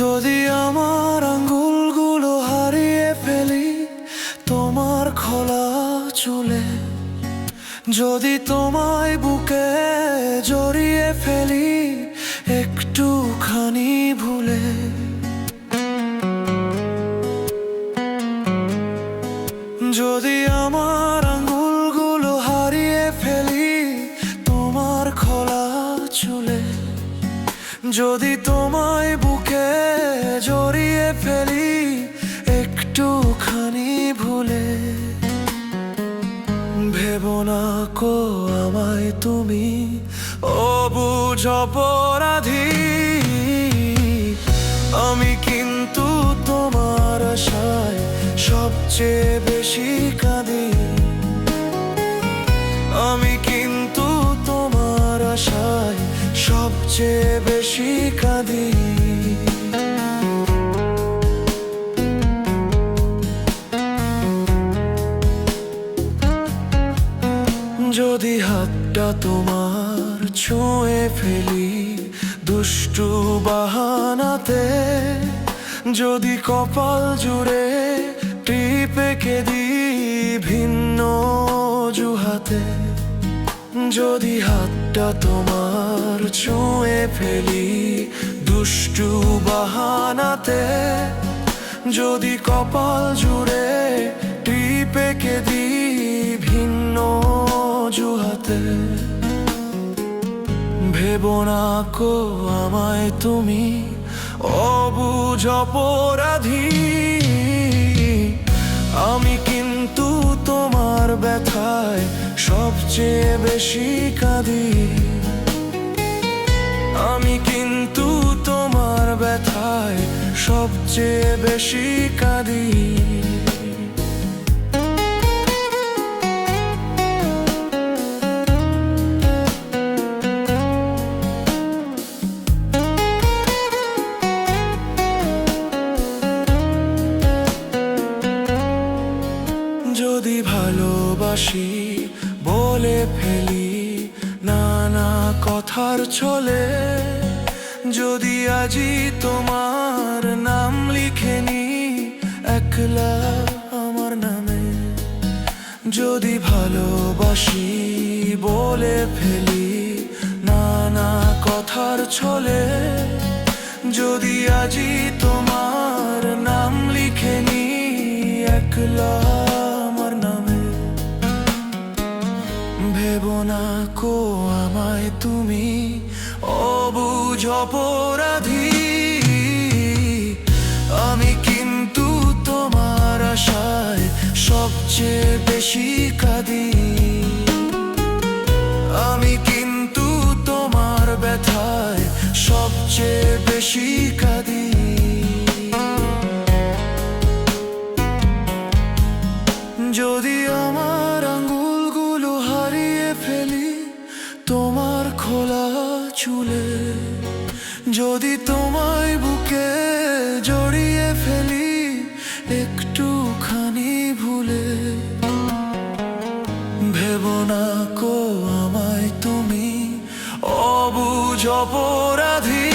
যদি আমার আঙ্গুলগুলো হারিয়ে ফেলি, তোমার খোলা চুলে। যদি তোমায় বুকে জড়িয়ে ফেলি, একটুখানি ভুলে। যদি আমার আঙ্গুলগুলো হারিয়ে ফেলি, তোমার খোলা চুলে। যদি ফেলি একটুখানি ভুলে। ভেবো না কো আমায় তুমি, অবুঝ অপরাধী। আমি কিন্তু তোমার আশায় সবচেয়ে বেশি কাঁদি। আমি কিন্তু তোমার আশায় সবচেয়ে বেশি কাঁদি। যদি হাতটা তোমার ছুঁয়ে ফেলি দুষ্টু বাহানাতে, যদি কপাল জুড়ে টিপে কেদি ভিন্ন জুহাতে, যদি হাতটা তোমার ছুঁয়ে ফেলি দুষ্টু বাহানাতে, যদি কপাল জুড়ে টিপে জুহাতে ভেবো না কো আমায় তুমি অবুঝ অপরাধী। আমি কিন্তু তোমার ব্যথায় সবচেয়ে বেশি কাঁদি। আমি কিন্তু তোমার ব্যথায় সবচেয়ে বেশি কাঁদি। ভালোবাসি, বলে ফেলি, নানা কথার ছলে। যদি আজি তোমার নাম লিখে নি, একলা আমার নামে। যদি ভালোবাসি, বলে ফেলি, নানা কথার ছলে। যদি আজি তোমার ভেবো না কো আমায় তুমি, অবুঝ অপরাধী। আমি কিন্তু তোমার আশায় সবচেয়ে বেশি কাঁদি। আমি কিন্তু তোমার ব্যথায় সবচেয়ে বেশি কাঁদি। যদি আমার যদি তোমায় বুকে জড়িয়ে ফেলি একটুখানি ভুলে। ভেবো না কো আমায় তুমি অবুঝ অপরাধী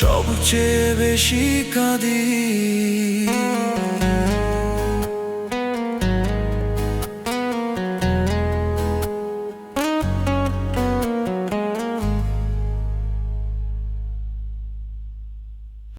সবচেয়ে বেশি কাঁদি।